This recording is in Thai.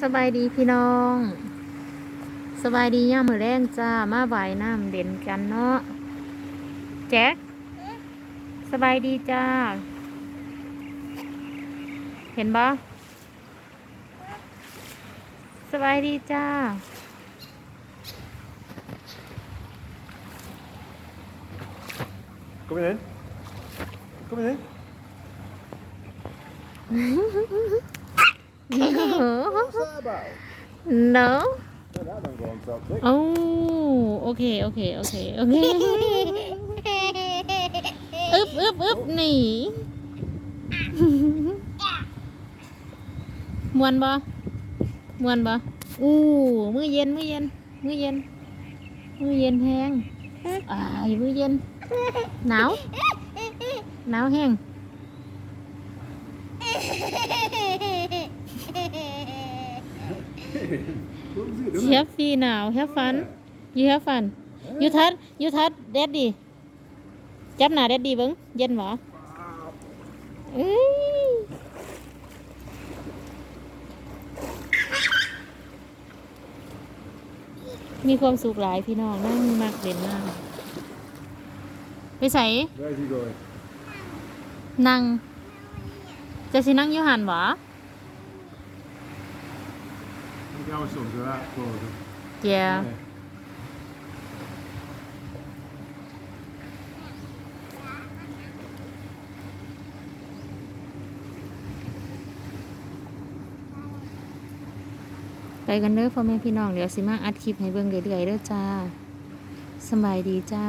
สบายดีพี่น้อง สบายดีย่ามมือแรงจ้า มาบ่ายน้ำเด่นกันเนาะ แจ็ค สบายดีจ้า เห็นบ่สบายดีจ้า Kom in. Kom in. What's that about? no Yeah, that don't go on top thick. โอ้โอเคโอเคโอเคโอเคอึบอึบอึบหนีมวนบ่มวนบ่อู้มือเย็นมือเย็นมือเย็นมือเย็นแห้งอ้ายมือเย็นหนาวหนาวแห้ง What was he doing? เชฟฟีหนาวแฮฟฟันยูแฮฟฟันยูทัดยูทัดเด็ดดีจับหนาเด็ดดีเบิ้งเย็นหรอเอ้ยมีความสุขหลายพี่น้องนั่งมากเด่นมาก ไปใส่ Where's he going? นั่งจะสินั่งอยูหันหรอ Ik gaan we soms weer uitkomen. เจียไปกันเด้อพ่อแม่พี่น้องเดี๋ยวสิมาอัดคลิปให้เบิ่งเรื่อยๆเด้อจ้าสบายดีจ้า